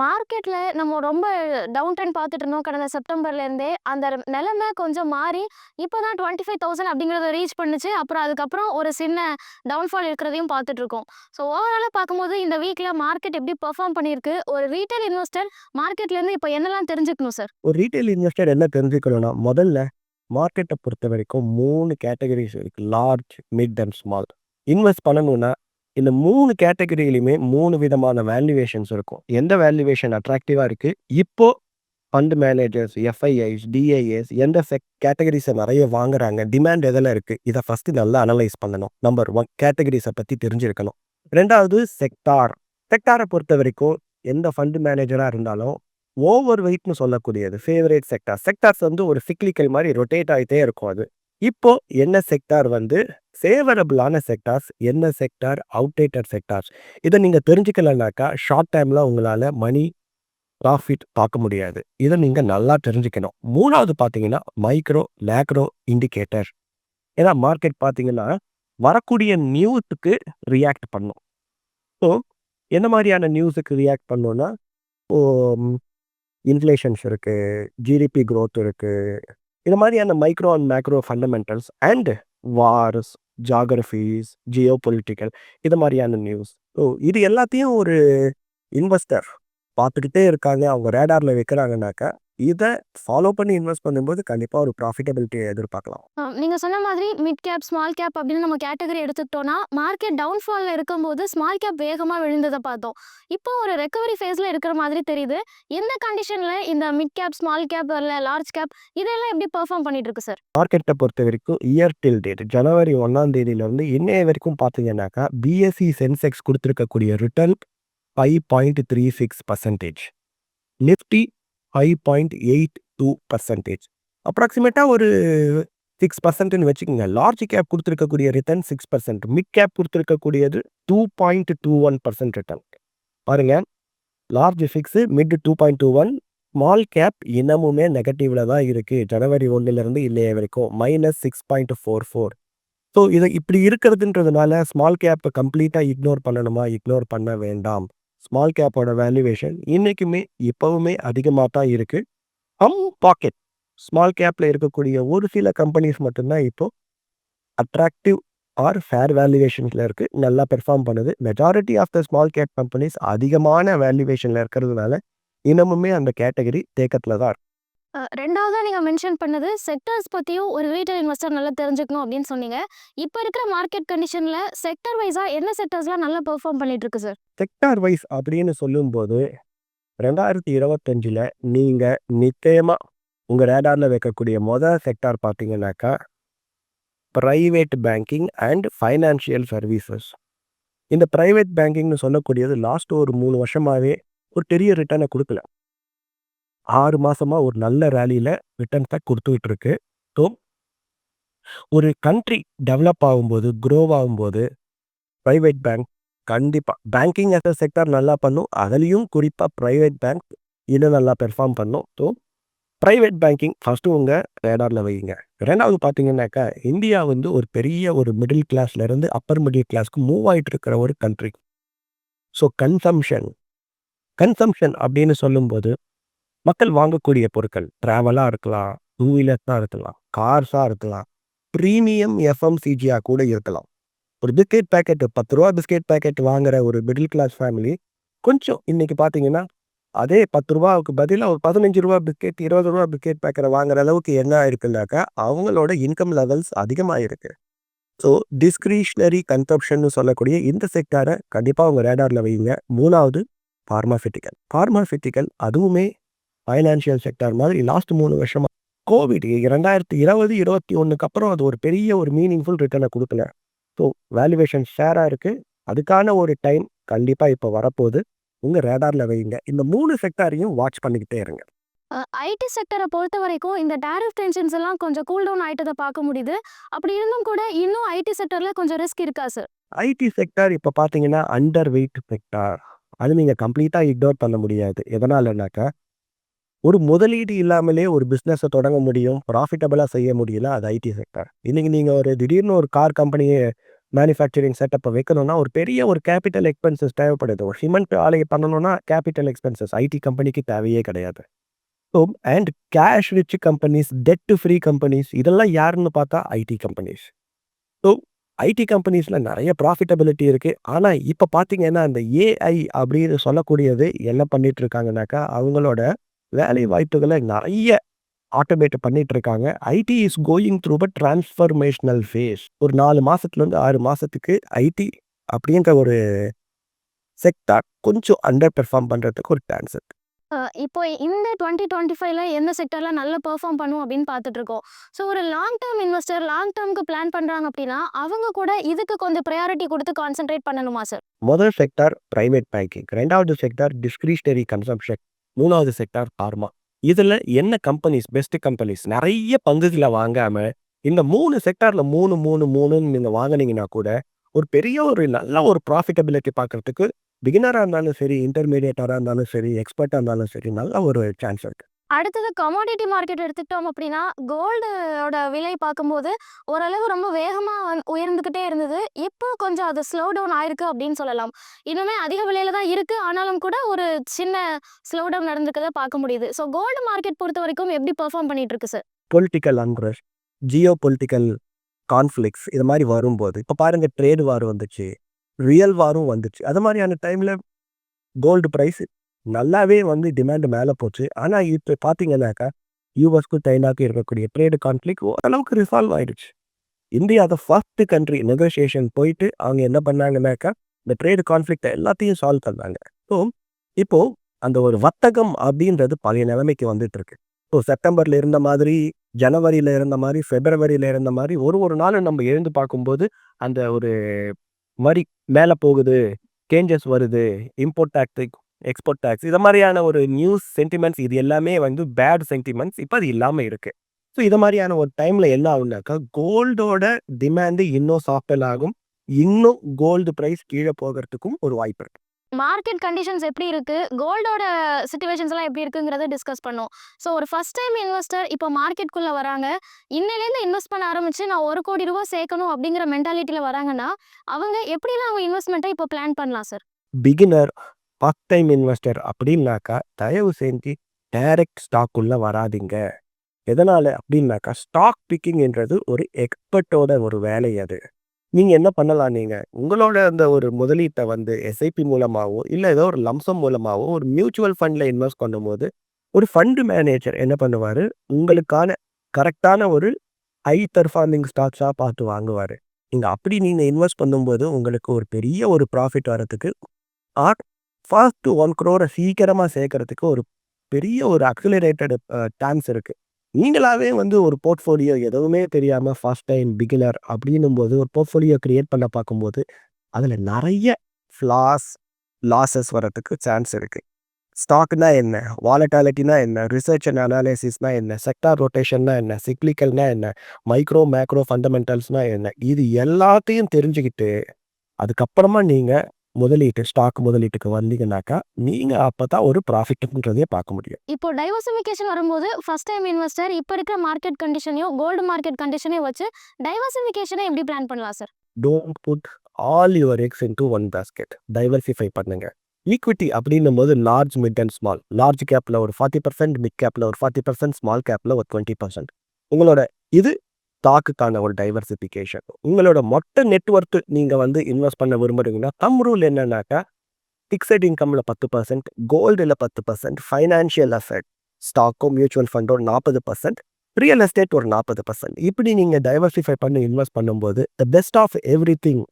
மார்க்கெட்டில் நம்ம ரொம்ப டவுன் ட்ரெண்ட் பார்த்துட்டு இருந்தோம். கடந்த செப்டம்பர்லேருந்தே அந்த நிலைமை கொஞ்சம் மாறி இப்போ தான் டுவெண்ட்டி ஃபைவ் தௌசண்ட் அப்படிங்கிறத ரீச் பண்ணுச்சு. அப்புறம் அதுக்கப்புறம் ஒரு சின்ன டவுன்ஃபால் இருக்கிறதையும் பார்த்துட்ருக்கோம் ஸோ ஓவராலாக பார்க்கும்போது இந்த வீக்கில் மார்க்கெட் எப்படி பெர்ஃபார்ம் பண்ணியிருக்கு? ஒரு ரீட்டைல் இன்வெஸ்டர் மார்க்கெட்லேருந்து இப்போ என்னெல்லாம் தெரிஞ்சுக்கணும் சார் ஒரு ரீட்டைல் இன்வெஸ்டர் என்ன தெரிஞ்சுக்கணும்னா முதல்ல மார்க்கெட்டை பொறுத்த வரைக்கும் மூணு கேட்டகரிஸ் இருக்குது large mid and small invest பண்ணணும்னா இந்த மூணு கேட்டகரியிலுமே மூணு விதமான வேல்யூவேஷன்ஸ் இருக்கும். எந்த வேல்யூவேஷன் அட்ராக்டிவாக இருக்கு? இப்போ ஃபண்ட் மேனேஜர்ஸ் எஃப்ஐஐஸ் டிஐஎஸ் எந்த கேட்டகரிஸை நிறைய வாங்குறாங்க? டிமாண்ட் எதில் இருக்கு? இதை ஃபர்ஸ்ட் நல்லா அனலைஸ் பண்ணணும். நம்பர் ஒன் கேட்டகரிஸை பற்றி தெரிஞ்சிருக்கணும். ரெண்டாவது செக்டார் செக்டாரை பொறுத்த வரைக்கும் எந்த ஃபண்ட் மேனேஜராக இருந்தாலும் ஓவர் வெயிட்னு சொல்லக்கூடியது ஃபேவரேட் செக்டார் செக்டார்ஸ் வந்து ஒரு சிக்லிக்கல் மாதிரி ரொட்டேட் ஆகிட்டே இருக்கும் அது. இப்போ என்ன செக்டார் வந்து ஃபேவரபிளான செக்டார்ஸ் என்ன செக்டார் அவுடேட்டட் செக்டார்ஸ் இதை நீங்கள் தெரிஞ்சுக்கலனாக்கா ஷார்ட் டைமில் உங்களால் மணி ப்ராஃபிட் பார்க்க முடியாது. இதை நீங்கள் நல்லா தெரிஞ்சுக்கணும். மூணாவது பார்த்தீங்கன்னா மைக்ரோ லேக்ரோ இண்டிகேட்டர் ஏன்னா மார்க்கெட் பார்த்தீங்கன்னா வரக்கூடிய நியூஸுக்கு ரியாக்ட் பண்ணும். ஸோ என்ன மாதிரியான நியூஸுக்கு ரியாக்ட் பண்ணோன்னா இப்போ இன்ஃப்ளேஷன்ஸ் இருக்குது ஜிடிபி க்ரோத் இருக்குது இது மாதிரியான micro and macro fundamentals and wars geographies geopolitical இது மாதிரியான நியூஸ் ஸோ இது எல்லாத்தையும் ஒரு இன்வெஸ்டர் பார்த்துக்கிட்டே இருக்காங்க. அவங்க ரேடாரில் வைக்கிறாங்கனாக்கா இதை ஃபாலோ பண்ணி இன்வெஸ்ட் பண்ணும்போது கண்டிப்பாக ஒரு ப்ராஃபிட்டபிலிட்டியை எதிர்பார்க்கலாம். நீங்கள் சொன்ன மாதிரி மிட் கேப் ஸ்மால் கேப் அப்படின்னு நம்ம கேட்டகரி எடுத்துக்கிட்டோம்னா மார்க்கெட் டவுன்ஃபாலில் இருக்கும்போது ஸ்மால் கேப் வேகமாக விழுந்ததை பார்த்தோம். இப்போ ஒரு ரெக்கவரி ஃபேஸில் இருக்கிற மாதிரி தெரியுது. எந்த கண்டிஷனில் இந்த மிட் கேப் ஸ்மால் கேப் இல்லை லார்ஜ் கேப் இதெல்லாம் எப்படி பெர்ஃபார்ம் பண்ணிட்டு இருக்கு சார் மார்க்கெட்டை பொறுத்த வரைக்கும் இயர் டில் டேட் ஜனவரி ஒன்றாம் தேதியிலேருந்து இன்னைய வரைக்கும் பார்த்தீங்கன்னாக்கா பிஎஸ்சி சென்செக்ஸ் கொடுத்துருக்கக்கூடிய return five point three six percentage nifty five point eight two percentage அப்ராக்சிமேட்டாக ஒரு சிக்ஸ் பர்சன்ட்னு வச்சுக்கோங்க. லார்ஜ் கேப் கொடுத்துருக்கக்கூடிய return six percent mid cap கொடுத்துருக்கக்கூடியது two point two one percent return பாருங்க. Large fix mid two point two one small cap இன்னமுமே நெகட்டிவ்ல தான் இருக்குது ஜனவரி ஒன்றுலேருந்து இல்லைய வரைக்கும். Minus six point four four so இது இப்படி இருக்கிறதுன்றதுனால ஸ்மால் கேப்பை கம்ப்ளீட்டாக இக்னோர் பண்ணணுமா? இக்னோர் பண்ண வேண்டாம். ஸ்மால் கேப்போட வேல்யூவேஷன் இன்றைக்குமே இப்போவுமே அதிகமாக தான் இருக்குது ஹம் பாக்கெட் ஸ்மால் கேப்பில் இருக்கக்கூடிய ஒரு சில கம்பெனிஸ் மட்டும்தான் இப்போது அட்ராக்டிவ் ஆர் ஃபேர் வேல்யூவேஷன்ஸில் இருக்குது நல்லா பெர்ஃபார்ம் பண்ணுது. Majority of the small cap companies அதிகமான வேல்யூவேஷனில் இருக்கிறதுனால இன்னமுமே அந்த கேட்டகரி தேக்கத்தில் தான் இருக்கு. ரெண்டாவதாக நீங்கள் மென்ஷன் பண்ணது செக்டர்ஸ் பற்றியும் ஒரு ரீட்டைல் இன்வெஸ்டர் நல்லா தெரிஞ்சுக்கணும் அப்படின்னு சொன்னீங்க. இப்போ இருக்கிற மார்க்கெட் கண்டிஷனில் செக்டர் வைஸாக என்ன செக்டர்ஸ்லாம் நல்லா பெர்ஃபார்ம் பண்ணிட்டு இருக்கு சார் செக்டார் வைஸ் அப்படின்னு சொல்லும்போது ரெண்டாயிரத்தி இருபத்தஞ்சில் நீங்கள் நிச்சயமாக உங்கள் ரேடாரில் வைக்கக்கூடிய மொதல் செக்டார் பார்த்தீங்கன்னாக்கா private banking and financial services இந்த ப்ரைவேட் பேங்கிங்னு சொல்லக்கூடியது லாஸ்ட் ஒரு மூணு வருஷமாகவே ஒரு பெரிய ரிட்டர்னை கொடுக்கல. ஆறு மாசமா ஒரு நல்ல ரேலியில் ரிட்டர்ன்ஸை கொடுத்துக்கிட்டு இருக்கு ஸோ ஒரு கண்ட்ரி டெவலப் ஆகும்போது க்ரோவ் ஆகும்போது ப்ரைவேட் பேங்க் கண்டிப்பாக பேங்கிங் அஸ் அ செக்டர் நல்லா பண்ணும். அதுலேயும் குறிப்பாக ப்ரைவேட் பேங்க் இன்னும் நல்லா பெர்ஃபார்ம் பண்ணும். ஸோ ப்ரைவேட் பேங்கிங் ஃபஸ்ட்டு உங்கள் ரேடாரில் வைங்க. ரெண்டாவது பார்த்தீங்கன்னாக்கா இந்தியா வந்து ஒரு பெரிய ஒரு மிடில் கிளாஸ்லேருந்து அப்பர் மிடில் கிளாஸ்க்கு மூவ் ஆகிட்டு இருக்கிற ஒரு கண்ட்ரி ஸோ கன்சம்ஷன் கன்சம்ஷன் அப்படின்னு சொல்லும்போது மக்கள் வாங்கக்கூடிய பொருட்கள் ட்ராவலாக இருக்கலாம் டூ வீலர்ஸாக இருக்கலாம் கார்ஸாக இருக்கலாம் ப்ரீமியம் எஃப்எம்சிஜியாக கூட இருக்கலாம். ஒரு பிஸ்கெட் பேக்கெட் பத்து ரூபா பிஸ்கெட் பேக்கெட் வாங்குற ஒரு மிடில் கிளாஸ் ஃபேமிலி கொஞ்சம் இன்னைக்கு பார்த்தீங்கன்னா அதே பத்து ரூபாவுக்கு பதிலாக ஒரு பதினஞ்சு ரூபா பிஸ்கெட் இருபது ரூபா பிஸ்கெட் பேக்கெட் வாங்குற அளவுக்கு என்ன ஆயிருக்குனாக்கா அவங்களோட இன்கம் லெவல்ஸ் அதிகமாக இருக்கு ஸோ டிஸ்கிரிஷ்னரி கன்சப்ஷன் சொல்லக்கூடிய இந்த செக்டாரை கண்டிப்பாக உங்கள் ரேடாரில் வைங்க மூணாவது ஃபார்மாசிட்டிக்கல் ஃபார்மாசிட்டிக்கல் அதுவுமே ஃபைனான்சியல் செக்டார் மாதிரி லாஸ்ட் மூணு வருஷமா கோவிட் ரெண்டாயிரத்தி இருபது இருபத்தி ஒன்றுக்கு அப்புறம் அது ஒரு பெரிய ஒரு மீனிங்ஃபுல் ரிட்டர்னை கொடுக்கல. ஸோ வேல்யூவேஷன் ஷேராக இருக்குது அதுக்கான ஒரு டைம் கண்டிப்பாக இப்போ வரப்போகுது. உங்கள் ரேடாரில் வைங்க. இந்த மூணு செக்டாரையும் வாட்ச் பண்ணிக்கிட்டே இருங்க. ஐடி செக்டரை பொறுத்த வரைக்கும் இந்த டேரிஃப் டென்ஷன்ஸ் எல்லாம் கொஞ்சம் கூல் டவுன் ஆயிட்டதை பார்க்க முடியுது. அப்படி இருந்தும் கூட இன்னும் ஐடி செக்டரில் கொஞ்சம் ரிஸ்க் இருக்கா சார் ஐடி செக்டார் இப்போ பார்த்தீங்கன்னா அண்டர் வெயிட் செக்டார் அது நீங்கள் கம்ப்ளீட்டாக இக்னோர் பண்ண முடியாது. எதனாலனாக்கா ஒரு முதலீடு இல்லாமலே ஒரு பிஸ்னஸை தொடங்க முடியும் ப்ராஃபிட்டபிளாக செய்ய முடியல அது ஐடி செக்டார் இன்றைக்கி நீங்கள் ஒரு திடீர்னு ஒரு கார் கம்பெனியை மேனுஃபேக்சரிங் செட்டப்பை வைக்கணும்னா ஒரு பெரிய ஒரு கேபிட்டல் எக்ஸ்பென்சஸ் தேவைப்படுது. ஒரு சிமெண்ட் ஆலையை பண்ணணும்னா கேபிட்டல் எக்ஸ்பென்சஸ் ஐடி கம்பெனிக்கு தேவையே கிடையாது. So and cash rich companies debt free companies இதெல்லாம் யாருன்னு பார்த்தா ஐடி கம்பெனிஸ் ஸோ ஐடி கம்பெனிஸில் நிறைய ப்ராஃபிட்டபிலிட்டி இருக்குது ஆனால் இப்போ பார்த்தீங்கன்னா அந்த ஏஐ அப்படின்னு சொல்லக்கூடியது என்ன பண்ணிகிட்ருக்காங்கனாக்கா அவங்களோட வேலை வாய்ப்புகளை நிறைய ஆட்டோமேட் பண்ணிட்டு இருக்காங்க IT is going through but transformational phase ஒரு நாலு மாசத்துலேருந்து ஆறு மாசத்துக்கு ஐடி அப்படின்ற ஒரு செக்டார் கொஞ்சம் அண்டர் பெர்ஃபார்ம் பண்ணுறதுக்கு ஒரு சான்ஸ் இருக்கு. இப்போ இந்த டுவெண்ட்டி டுவெண்ட்டி ஃபைவ்ல எந்த செக்டர்ல நல்லா பெர்ஃபார்ம் பண்ணும் அப்படின்னு பார்த்துட்டு இருக்கோம் ஸோ ஒரு லாங் டேர்ம் இன்வெஸ்டர் லாங் டேர்ம்க்கு பிளான் பண்றாங்க அப்படின்னா அவங்க கூட இதுக்கு கொஞ்சம் ப்ரையாரிட்டி கொடுத்து கான்சென்ட்ரேட் பண்ணணுமா சார் முதல் செக்டார் பிரைவேட் பேங்கிங் ரெண்டாவது செக்டார் டிஸ்கிரிஷனரி கன்சம்ஷன் மூணாவது செக்டார் ஃபார்மா இதில் என்ன கம்பெனிஸ் பெஸ்ட் கம்பெனிஸ் நிறைய பங்குகளை வாங்காம இந்த மூணு செக்டார்ல மூணு மூணு மூணுன்னு நீங்கள் வாங்குனீங்கன்னா கூட ஒரு பெரிய ஒரு நல்ல ஒரு ப்ராஃபிட்டபிலிட்டி பார்க்கறதுக்கு பிகினராக இருந்தாலும் சரி இன்டர்மீடியேட்டராக இருந்தாலும் சரி எக்ஸ்பர்ட்டாக இருந்தாலும் சரி நல்ல ஒரு சான்ஸ் இருக்குது அடுத்தது கமாடிட்டி மார்க்கெட் எடுத்துக்கிட்டோம் அப்படின்னா கோல்டோட விலை பார்க்கும்போது ஓரளவு ரொம்ப வேகமாக வந் உயர்ந்துக்கிட்டே இருந்தது. இப்போ கொஞ்சம் அது ஸ்லோ டவுன் ஆயிருக்கு அப்படின்னு சொல்லலாம். இன்னுமே அதிக விலையில தான் இருக்குது ஆனாலும் கூட ஒரு சின்ன ஸ்லோ டவுன் நடந்திருக்கதை பார்க்க முடியுது. ஸோ கோல்டு மார்க்கெட் பொறுத்த வரைக்கும் எப்படி பெர்ஃபார்ம் பண்ணிட்டு இருக்கு sir political unrest geopolitical conflicts இது மாதிரி வரும்போது இப்போ பாருங்க ட்ரேடு வார் வந்துச்சு ரியல் வாரும் வந்துச்சு. அது மாதிரியான டைமில் கோல்டு ப்ரைஸ் நல்லாவே வந்து டிமாண்ட் மேலே போச்சு. ஆனால் இப்போ பார்த்தீங்கன்னாக்கா யூஎஸ்க்கும் சைனாக்கும் இருக்கக்கூடிய ட்ரேடு கான்ஃப்ளிக் ஓரளவுக்கு ரிசால்வ் ஆயிடுச்சு. இந்தியா அதை ஃபர்ஸ்ட் கண்ட்ரி நெகோசியேஷன் போயிட்டு அவங்க என்ன பண்ணாங்கன்னாக்கா இந்த ட்ரேடு கான்ஃப்ளிக்டை எல்லாத்தையும் சால்வ் பண்ணாங்க. ஸோ இப்போது அந்த ஒரு வர்த்தகம் அப்படின்றது பழைய நிலைமைக்கு வந்துட்டு இருக்கு ஸோ செப்டம்பரில் இருந்த மாதிரி ஜனவரியில் இருந்த மாதிரி பிப்ரவரியில இருந்த மாதிரி ஒரு ஒரு நாளும் நம்ம எழுந்து பார்க்கும்போது அந்த ஒரு வரி மேலே போகுது சேஞ்சஸ் வருது இம்போர்ட் டேக்ஸ் எக்ஸ்போர்ட் டேக்ஸ் இது மாதிரியான ஒரு நியூஸ் சென்டிமெண்ட்ஸ் இது எல்லாமே வந்து பேட் சென்டிமெண்ட்ஸ் இப்போ அது இல்லாமல் இருக்கு. ஸோ இது மாதிரியான ஒரு டைம்ல என்ன ஆகுனாக்கா கோல்டோட டிமாண்டு இன்னும் சாஃப்டல் ஆகும். இன்னும் கோல்டு ப்ரைஸ் கீழே போகிறதுக்கும் ஒரு வாய்ப்பு இருக்கு. மார்க்கெட் கண்டிஷன்ஸ் எப்படி இருக்கு? கோல்டோட சுச்சுவேஷன்ஸ் எல்லாம் எப்படி இருக்குங்கிறத டிஸ்கஸ் பண்ணோம். ஸோ ஒரு ஃபர்ஸ்ட் டைம் இன்வெஸ்டர் இப்போ மார்க்கெட்குள்ள வராங்க. இன்னிலேருந்து இன்வெஸ்ட் பண்ண ஆரம்பிச்சு நான் ஒரு கோடி ரூபாய் சேர்க்கணும் அப்படிங்கிற மென்டாலிட்டியில வராங்கன்னா அவங்க எப்படிலாம் அவங்க இன்வெஸ்ட்மெண்ட்டை இப்போ பிளான் பண்ணலாம் sir beginner part time investor அப்படின்னாக்கா தயவு செஞ்சு டைரக்ட் ஸ்டாக் வராதிங்க. வராதீங்க அப்படின்னாக்கா ஸ்டாக் பிக்கிங்ன்றது ஒரு எக்ஸ்பர்ட்டோட ஒரு வேலை அது. நீங்கள் என்ன பண்ணலாம் நீங்கள் உங்களோட அந்த ஒரு முதலீட்டை வந்து எஸ்ஐபி மூலமாவோ இல்லை ஏதோ ஒரு லம்சம் மூலமாகவோ ஒரு மியூச்சுவல் ஃபண்டில் இன்வெஸ்ட் பண்ணும்போது ஒரு ஃபண்டு மேனேஜர் என்ன பண்ணுவார்? உங்களுக்கான கரெக்டான ஒரு ஹை பெர்ஃபார்மிங் ஸ்டாக்ஸாக பார்த்து வாங்குவார். நீங்கள் அப்படி நீங்கள் இன்வெஸ்ட் பண்ணும்போது உங்களுக்கு ஒரு பெரிய ஒரு ப்ராஃபிட் வரத்துக்கு ஆர் ஃபர்ஸ்ட் ஒன் க்ரோரை சீக்கிரமாக சேர்க்கறதுக்கு ஒரு பெரிய ஒரு அக்சிலரேட்டட் சான்ஸ் இருக்குது நீங்களாவே வந்து ஒரு போர்ட்ஃபோலியோ எதுவுமே தெரியாமல் ஃபர்ஸ்ட் டைம் பிகினர் அப்படின்னும் போது ஒரு போர்ட்ஃபோலியோ க்ரியேட் பண்ண பார்க்கும்போது அதில் நிறைய ஃப்ளாஸ் லாசஸ் வரத்துக்கு சான்ஸ் இருக்குது ஸ்டாக்னா என்ன? வாலட்டாலிட்டினா என்ன? ரிசர்ச் அண்ட் அனாலிசிஸ்னா என்ன? செக்டார் ரொட்டேஷன்னா என்ன? சிக்லிக்கல்னா என்ன? மைக்ரோ மேக்ரோ ஃபண்டமெண்டல்ஸ்னா என்ன? இது எல்லாத்தையும் தெரிஞ்சுக்கிட்டு அதுக்கப்புறமா நீங்கள் முதலீட்டு ஸ்டாக் முதலீட்டுக்கு வந்தீங்கன்னாக்கா நீங்கள் அப்போ தான் ஒரு ப்ராஃபிட்ன்றதே பார்க்க முடியும். இப்போ டைவர்சிஃபிகேஷன் வரும்போது ஃபர்ஸ்ட் டைம் இன்வெஸ்டர் இப்போ இருக்கிற மார்க்கெட் கண்டிஷனையும் கோல்டு மார்க்கெட் கண்டிஷனையும் வச்சு டைவர்சிஃபிகேஷனை எப்படி பிளான் பண்ணலாம் sir don't put all your eggs into one basket diversify பண்ணுங்க. ஈக்விட்டி அப்படின்னும் போது large mid and small large கேப்பில் ஒரு ஃபார்ட்டி பர்சன்ட் மிட் கேப்பில் ஒரு ஃபார்ட்டி பர்சன்ட் ஸ்மால் கேப்பில் ஒரு டுவெண்ட்டி பர்சன்ட் உங்களோட இது ஸ்டாக்குக்கான ஒரு டைவர்சிஃபிகேஷன் உங்களோட மொத்த நெட்ஒர்க் நீங்கள் வந்து இன்வெஸ்ட் பண்ண விரும்புறீங்கன்னா தம் ரூல் என்னன்னாக்கா ஃபிக்ஸட் இன்கம்ல பத்து பர்சன்ட் கோல்டில் பத்து பர்சன்ட் ஃபைனான்ஷியல் அசட் ஸ்டாக்கோ மியூச்சுவல் ஃபண்டோ நாற்பது பர்சன்ட் ரியல் எஸ்டேட் ஒரு நாற்பது பர்சன்ட் இப்படி நீங்கள் டைவர்சிஃபை பண்ணி இன்வெஸ்ட் பண்ணும்போது the best of everything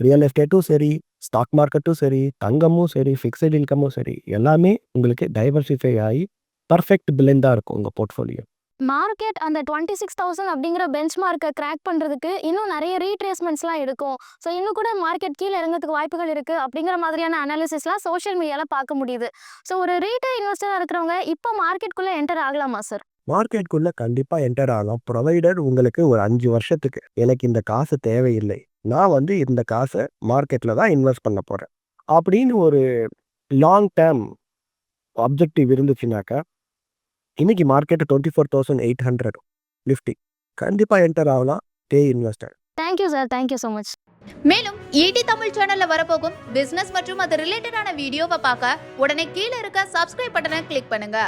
real எஸ்டேட்டும் சரி ஸ்டாக் மார்க்கெட்டும் சரி தங்கமும் சரி ஃபிக்ஸட் இன்கமும் சரி எல்லாமே உங்களுக்கு டைவர்சிஃபை ஆகி பர்ஃபெக்ட் பிளெண்டாக இருக்கும் உங்கள் போர்ட்ஃபோலியோ மார்க்கெட் அந்த டுவெண்ட்டி சிக்ஸ் தௌசண்ட் அப்படிங்கிற பெஞ்ச் மார்க்கை கிராக் பண்ணுறதுக்கு இன்னும் நிறைய ரீட்ரேஸ்மெண்ட்ஸ்லாம் எடுக்கும். ஸோ இன்னும் கூட மார்க்கெட் கீழே இறங்கிறதுக்கு வாய்ப்புகள் இருக்குது அப்படிங்கிற மாதிரியான அனாலிசிஸ்லாம் சோஷியல் மீடியாவில் பார்க்க முடியுது. ஸோ ஒரு ரீட்டைல் இன்வெஸ்டராக இருக்கிறவங்க இப்போ மார்க்கெட்குள்ளே என்டர் ஆகலாமா சார் மார்க்கெட்குள்ளே கண்டிப்பாக என்டர் ஆகலாம் ப்ரொவைடர் உங்களுக்கு ஒரு அஞ்சு வருஷத்துக்கு எனக்கு இந்த காசு தேவையில்லை. நான் வந்து இந்த காசை மார்க்கெட்டில் தான் இன்வெஸ்ட் பண்ண போகிறேன் அப்படின்னு ஒரு லாங் டேர்ம் அப்ஜெக்டிவ் இருந்துச்சுனாக்கா இன்னைக்கு market twenty four thousand eight hundred nifty கண்டிப்பாக என்டர் ஆகலாம் day investor thank you sir thank you so much மேலும் ஈடி தமிழ் சேனல்ல வரப்போகும் பிசினஸ் மற்றும் அது ரிலேட்டடான வீடியோவை பார்க்க உடனே கீழே இருக்க சப்ஸ்கிரைப் பட்டனை கிளிக் பண்ணுங்க.